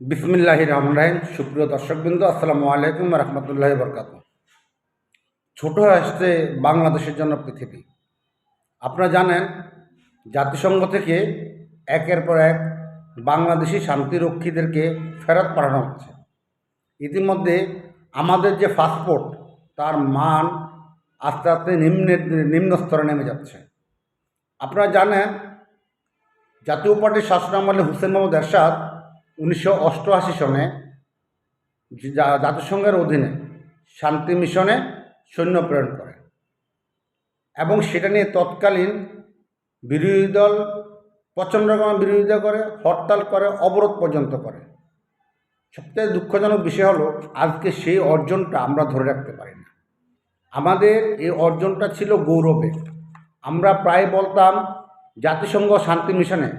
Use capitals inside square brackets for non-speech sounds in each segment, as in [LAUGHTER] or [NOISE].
বিসমিল্লাহ রহমান রাহিম। সুপ্রিয় দর্শকবৃন্দ, আসসালামু আলাইকুম রহমতুল্লাহ বরকাত ছোট আসছে বাংলাদেশের জন্য পৃথিবী। আপনারা জানেন, জাতিসংঘ থেকে একের পর এক বাংলাদেশি শান্তিরক্ষীদেরকে ফেরত পাঠানো হচ্ছে। ইতিমধ্যে আমাদের যে পাসপোর্ট, তার মান আস্তে আস্তে নিম্নে নিম্ন স্তরে নেমে যাচ্ছে। আপনারা জানেন, জাতীয় পার্টির শাসনামলে হুসেন মোহাম্মদ এরশাদ উনিশশো অষ্টআশি সনে জাতিসংঘের অধীনে শান্তি মিশনে সৈন্য প্রেরণ করে। এবং সেটা নিয়ে তৎকালীন বিরোধী দল, প্রচণ্ড রকমের বিরোধিতা করে, হরতাল করে, অবরোধ পর্যন্ত করে। সবথেকে দুঃখজনক বিষয় হলো, আজকে সেই অর্জনটা আমরা ধরে রাখতে পারি না। আমাদের এই অর্জনটা ছিল গৌরবের আমরা প্রায় বলতাম, জাতিসংঘ শান্তি মিশনে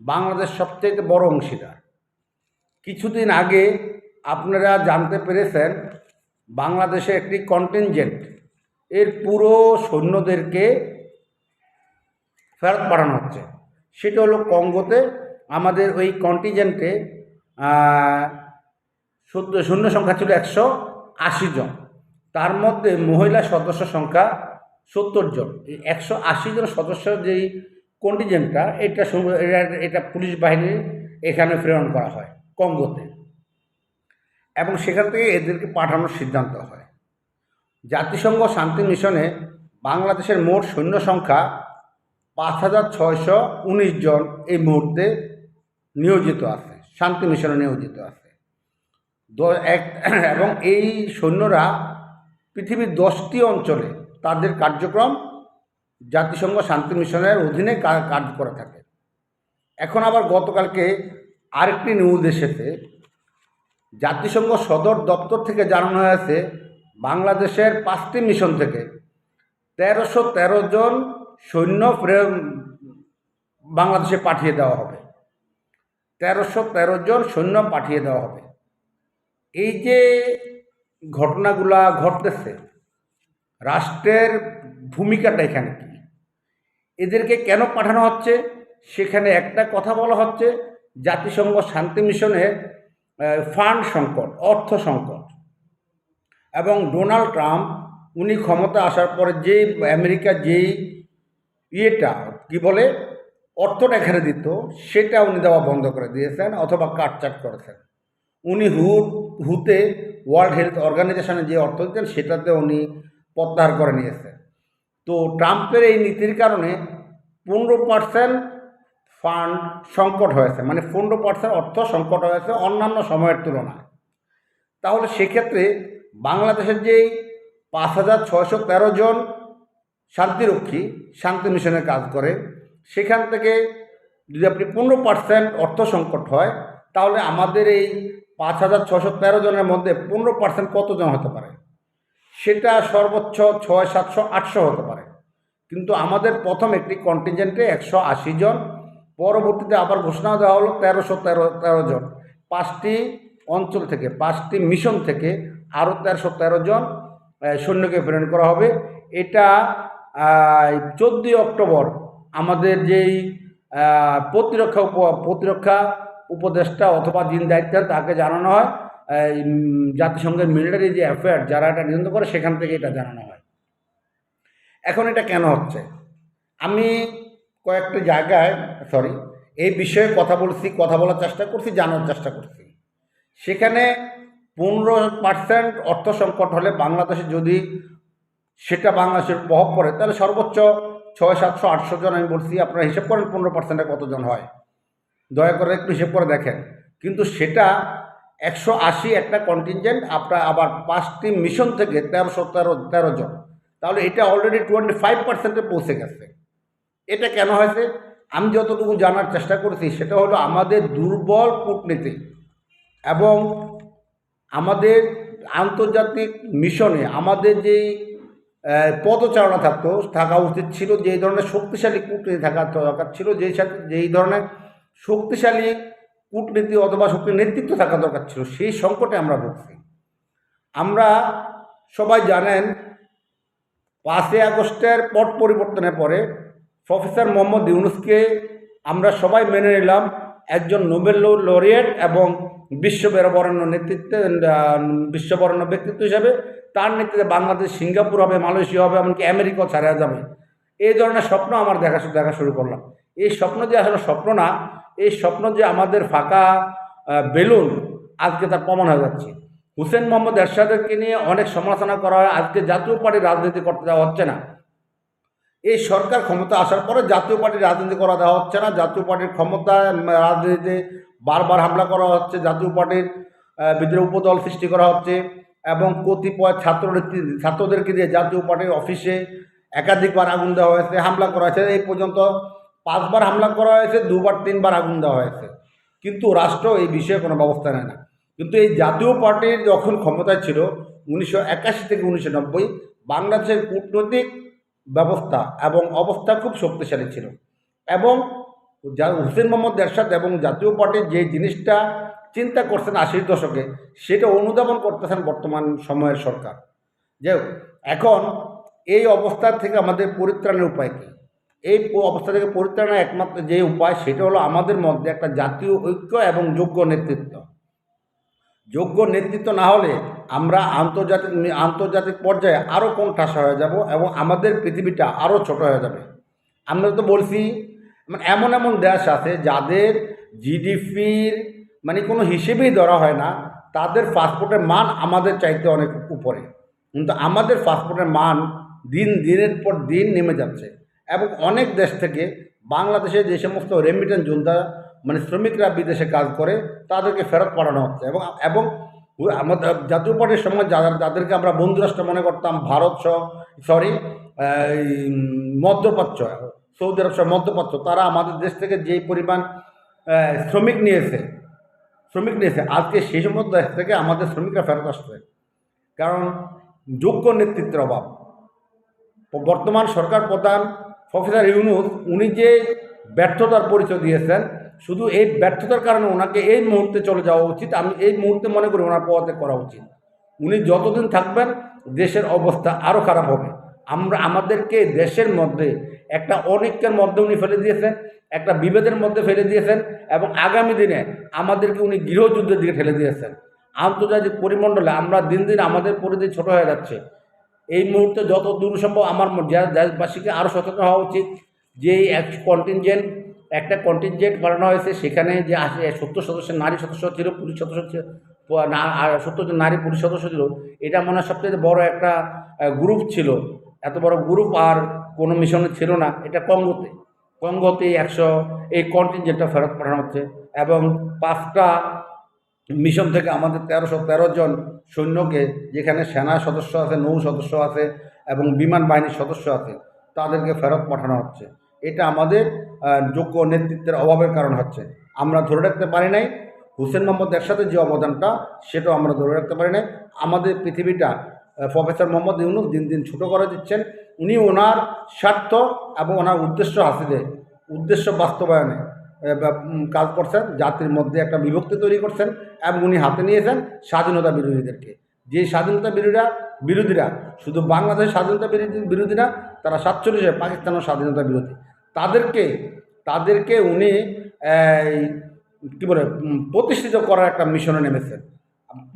বাংলাদেশ সবচেয়ে বড় অংশীদার। কিছুদিন আগে আপনারা জানতে পেরেছেন, বাংলাদেশে একটি কন্টিনজেন্ট এর পুরো সৈন্যদেরকে ফেরত পাঠানো হচ্ছে। সেটা হলো কঙ্গোতে আমাদের ওই কন্টিনজেন্টে সত্য শূন্য সংখ্যা ছিল একশো আশি জন। তার মধ্যে মহিলা সদস্য সংখ্যা সত্তর জন। এই একশো আশি জন সদস্য যেই কন্টিজেন্টটা এটা, এটা- পুলিশ বাহিনী এখানে প্রেরণ করা হয়। কঙ্গোতে। এবং সেখান থেকে এদেরকে পাঠানোর সিদ্ধান্ত হয়। জাতিসংঘ শান্তি মিশনে বাংলাদেশের মোট সৈন্য সংখ্যা পাঁচ হাজার ছয়শো উনিশ জন এই মুহূর্তে নিয়োজিত আছে, শান্তি মিশনে নিয়োজিত আছে। এক, এবং এই সৈন্যরা পৃথিবীর দশটি অঞ্চলে তাদের কার্যক্রম জাতিসংঘ শান্তি মিশনের অধীনে কাজ করে থাকে। এখন আবার গতকালকে আরেকটি নিউজ এসেছে। জাতিসংঘ সদর দপ্তর থেকে জানানো হয়েছে, বাংলাদেশের পাঁচটি মিশন থেকে তেরোশো তেরো জন সৈন্য বাংলাদেশে পাঠিয়ে দেওয়া হবে। তেরোশো তেরো জন সৈন্য পাঠিয়ে দেওয়া হবে। এই যে ঘটনাগুলা ঘটতেছে, রাষ্ট্রের ভূমিকাটা এখানে কি? এদেরকে কেন পাঠানো হচ্ছে? সেখানে একটা কথা বলা হচ্ছে জাতিসংঘ শান্তি মিশনের ফান্ড সংকট, অর্থ সংকট। এবং ডোনাল্ড ট্রাম্প, উনি ক্ষমতা আসার পরে যে আমেরিকা যেই ইয়েটা, কি বলে, অর্থটা এখানে দিত, সেটা উনি দেওয়া বন্ধ করে দিয়েছেন অথবা কাটচাট করেছেন। উনি হু, হুতে ওয়ার্ল্ড হেলথ অর্গানাইজেশনে যে অর্থ দিতেন, সেটাতে উনি প্রত্যাহার করে নিয়েছেন। তো ট্রাম্পের এই নীতির কারণে পনেরো পার্সেন্ট ফান্ড সংকট হয়েছে মানে পনেরো পার্সেন্ট অর্থ সংকট হয়েছে অন্যান্য সময়ের তুলনায়। তাহলে সেক্ষেত্রে বাংলাদেশের যেই পাঁচ হাজার ছয়শো তেরো জন শান্তিরক্ষী শান্তি মিশনে কাজ করে, সেখান থেকে যদি আপনি পনেরো পার্সেন্ট অর্থ সংকট হয়, তাহলে আমাদের এই পাঁচ হাজার ছশো তেরো জনের মধ্যে পনেরো পার্সেন্ট কতজন হতে পারে? সেটা সর্বোচ্চ ছয়, সাতশো, আটশো হতে পারে। কিন্তু আমাদের প্রথম একটি কন্টিনজেন্টে একশো আশি জন পরবর্তীতে আবার ঘোষণা দেওয়া হলো তেরোশো তেরো তেরো জন। পাঁচটি অঞ্চল থেকে, পাঁচটি মিশন থেকে আরও তেরোশো তেরো জন সৈন্যকে প্রেরণ করা হবে। এটা চোদ্দই অক্টোবর আমাদের যেই প্রতিরক্ষা উপ, প্রতিরক্ষা উপদেষ্টা অথবা দিন দায়িত্ব তাকে জানানো হয়। জাতিসংঘের মিলিটারি যে অ্যাফেয়ার যারা এটা নিয়ন্ত্রণ করে সেখান থেকে এটা জানানো হয়। এখন এটা কেন হচ্ছে? আমি কয়েকটা জায়গায় সরি এই বিষয়ে কথা বলছি, কথা বলার চেষ্টা করছি, জানার চেষ্টা করছি। সেখানে পনেরো পার্সেন্ট অর্থ সংকট হলে বাংলাদেশে যদি সেটা বাংলাদেশের প্রভাব পড়ে, তাহলে সর্বোচ্চ ছয় সাতশো আটশো জন আমি বলছি, আপনারা হিসেব করেন পনেরো পার্সেন্টে কতজন হয়। দয়া করে একটু হিসেব করে দেখেন। কিন্তু সেটা একশো আশি একটা কন্টিনজেন্ট আপনার আবার পাঁচটি মিশন থেকে তেরোশো তেরো তেরো জন। তাহলে এটা অলরেডি টোয়েন্টি ফাইভ পার্সেন্টে পৌঁছে গেছে। এটা কেন হয়েছে? আমি যতটুকু জানার চেষ্টা করেছি, সেটা হলো আমাদের দুর্বল কূটনীতি এবং আমাদের আন্তর্জাতিক মিশনে আমাদের যেই পদচারণা থাকতো, থাকা উচিত ছিল, যেই ধরনের শক্তিশালী কূটনীতি থাকা দরকার ছিল, যেই সাথে, যেই ধরনের শক্তিশালী কূটনীতি অথবা শক্তি নেতৃত্ব থাকা দরকার ছিল, সেই সংকটে আমরা ভুগছি। আমরা সবাই জানেন, পাঁচই আগস্টের পট পরিবর্তনের পরে প্রফেসর মোহাম্মদ ইউনুসকে আমরা সবাই মেনে নিলাম। একজন নোবেল লরিয়েট এবং বিশ্ববরণ্য নেতৃত্বে বিশ্ববরণ্য ব্যক্তিত্ব হিসাবে তার নেতৃত্বে বাংলাদেশ, সিঙ্গাপুর হবে, মালয়েশিয়া হবে, এমনকি আমেরিকাও ছাড়া যাবে। এই ধরনের স্বপ্ন আমার দেখা দেখা শুরু করলাম। এই স্বপ্ন যে আসলে স্বপ্ন না, এই স্বপ্ন যে আমাদের ফাঁকা বেলুন, আজকে তার প্রমাণ হয়ে যাচ্ছে। হুসেন মোহাম্মদ এরশাদেরকে নিয়ে অনেক সমালোচনা করা হয়, আজকে জাতীয় পার্টির রাজনীতি করতে দেওয়া হচ্ছে না। এই সরকার ক্ষমতা আসার পরে জাতীয় পার্টির রাজনীতি করা দেওয়া হচ্ছে না। জাতীয় পার্টির ক্ষমতা রাজনীতিতে বারবার হামলা করা হচ্ছে। জাতীয় পার্টির বিদ্রোহ উপদল সৃষ্টি করা হচ্ছে এবং কতিপয় ছাত্র ছাত্রদেরকে দিয়ে জাতীয় পার্টির অফিসে একাধিকবার আগুন দেওয়া হয়েছে, হামলা করা হয়েছে। এই পর্যন্ত পাঁচবার হামলা করা হয়েছে, দুবার, তিনবার আগুন দেওয়া হয়েছে। কিন্তু রাষ্ট্র এই বিষয়ে কোনো ব্যবস্থা নেয় না। কিন্তু এই জাতীয় পার্টির যখন ক্ষমতায় ছিল, উনিশশো একাশি থেকে উনিশশো নব্বই, বাংলাদেশের কূটনৈতিক ব্যবস্থা এবং অবস্থা খুব শক্তিশালী ছিল। এবং হুসেন মোহাম্মদ এরশাদ এবং জাতীয় পার্টির যে জিনিসটা চিন্তা করছেন আশির দশকে, সেটা অনুধাবন করতেছেন বর্তমান সময়ের সরকার। যে এখন এই অবস্থা থেকে আমাদের পরিত্রাণের উপায় কী? এই অবস্থা থেকে পরিত্রাণের একমাত্র যে উপায়, সেটা হলো আমাদের মধ্যে একটা জাতীয় ঐক্য এবং যোগ্য নেতৃত্ব। যোগ্য নেতৃত্ব না হলে আমরা আন্তর্জাতিক আন্তর্জাতিক পর্যায়ে আরও কোণঠাসা হয়ে যাব এবং আমাদের পৃথিবীটা আরও ছোট হয়ে যাবে। আমরা তো বলছি মানে এমন এমন দেশ আছে যাদের জিডিপির মানে কোনো হিসেবেই ধরা হয় না, তাদের পাসপোর্টের মান আমাদের চাইতে অনেক উপরে। কিন্তু আমাদের পাসপোর্টের মান দিন, দিনের পর দিন নেমে যাচ্ছে এবং অনেক দেশ থেকে বাংলাদেশে যে সমস্ত রেমিটেন্স যোদ্ধা মানে শ্রমিকরা বিদেশে কাজ করে, তাদেরকে ফেরত পাঠানো হচ্ছে। এবং এবং আমাদের জাতীয় পার্টির সময় যারা যাদেরকে আমরা বন্ধুরাষ্ট্র মনে করতাম, ভারত সহ সরি মধ্যপ্রাচ্য, সৌদি আরব সহ মধ্যপ্রাচ্য, তারা আমাদের দেশ থেকে যেই পরিমাণ শ্রমিক নিয়েছে শ্রমিক নিয়েছে, আজকে সেই সমস্ত দেশ থেকে আমাদের শ্রমিকরা ফেরত আসছে। কারণ যোগ্য নেতৃত্বের অভাব। বর্তমান সরকার প্রধান প্রফেসর ইউনুস, উনি যে ব্যর্থতার পরিচয় দিয়েছেন শুধু এই ব্যর্থতার কারণে ওনাকে এই মুহূর্তে চলে যাওয়া উচিত। আমি এই মুহূর্তে মনে করি ওনার পদে করা উচিত। উনি যতদিন থাকবেন, দেশের অবস্থা আরও খারাপ হবে। আমরা, আমাদেরকে দেশের মধ্যে একটা অনেকের মধ্যে উনি ফেলে দিয়েছেন, একটা বিভেদের মধ্যে ফেলে দিয়েছেন এবং আগামী দিনে আমাদেরকে উনি গৃহযুদ্ধের দিকে ঠেলে দিয়েছেন। আন্তর্জাতিক পরিমণ্ডলে আমরা দিন দিন আমাদের পরিধি ছোট হয়ে যাচ্ছে। এই মুহূর্তে যত দূর সম্ভব আমার দেশবাসীকে আরও সচেতন হওয়া উচিত, যে এই কন্টিনজেন্ট একটা কন্টিনজেন্ট বানানো হয়েছে, সেখানে যে সত্তর সদস্যের নারী সদস্য ছিল পুলিশ সদস্য ছিল সত্তর জন নারী পুলিশ সদস্য ছিল, এটা মনে হয় সবচেয়ে বড় একটা গ্রুপ ছিল। এত বড় গ্রুপ আর কোনো মিশনে ছিল না। এটা কঙ্গোতে কঙ্গোতে একশো, এই কন্টিনজেন্টটা ফেরত পাঠানো হচ্ছে। এবং পাঁচটা মিশন থেকে আমাদের তেরোশো তেরো জন সৈন্যকে, যেখানে সেনা সদস্য আছে, নৌ সদস্য আছে, এবং বিমান বাহিনীর সদস্য আছে, তাদেরকে ফেরত পাঠানো হচ্ছে। এটা আমাদের যোগ্য নেতৃত্বের অভাবের কারণ হচ্ছে। আমরা ধরে রাখতে পারি নাই, হুসেন মোহাম্মদ এরশাদের যে অবদানটা, সেটাও আমরা ধরে রাখতে পারি নাই। আমাদের পৃথিবীটা প্রফেসর মোহাম্মদ ইউনুস দিন দিন ছোটো করে দিচ্ছেন। উনি ওনার স্বার্থ এবং ওনার উদ্দেশ্য হাসিলে, উদ্দেশ্য বাস্তবায়নে কাজ করছেন, জাতির মধ্যে একটা বিভক্তি তৈরি করছেন এবং উনি হাতে নিয়েছেন স্বাধীনতা বিরোধীদেরকে। যে স্বাধীনতা বিরোধীরা বিরোধীরা, শুধু বাংলাদেশের স্বাধীনতা বিরোধী বিরোধীরা তারা সাতচল্লিশে পাকিস্তানের স্বাধীনতা বিরোধী। তাদেরকে তাদেরকে উনি কী বলে প্রতিষ্ঠিত করার একটা মিশনে নেমেছেন।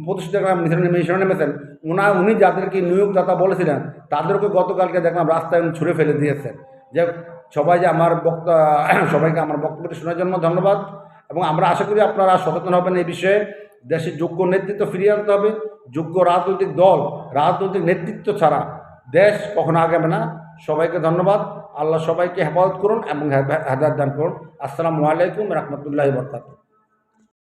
প্রতিষ্ঠিত করার মিশনে মিশনে নেমেছেন। ওনা উনি যাদেরকে নিয়োগদাতা বলেছিলেন, তাদেরকে গতকালকে দেখলাম রাস্তায় ছুঁড়ে ফেলে দিয়েছেন। যে সবাই যে আমার বক্তা, [COUGHS] সবাইকে আমার বক্তব্যটি শোনার জন্য ধন্যবাদ। এবং আমরা আশা করি আপনারা সচেতন হবেন এই বিষয়ে। দেশের যোগ্য নেতৃত্ব ফিরিয়ে আনতে হবে। যোগ্য রাজনৈতিক দল, রাজনৈতিক নেতৃত্ব ছাড়া দেশ কখনো আগাবে না। সবাইকে ধন্যবাদ। আল্লাহ সবাইকে হেফাজত করুন এবং হেদায়ত দান করুন। আসসালামু আলাইকুম রহমতুল্লাহ বরকাত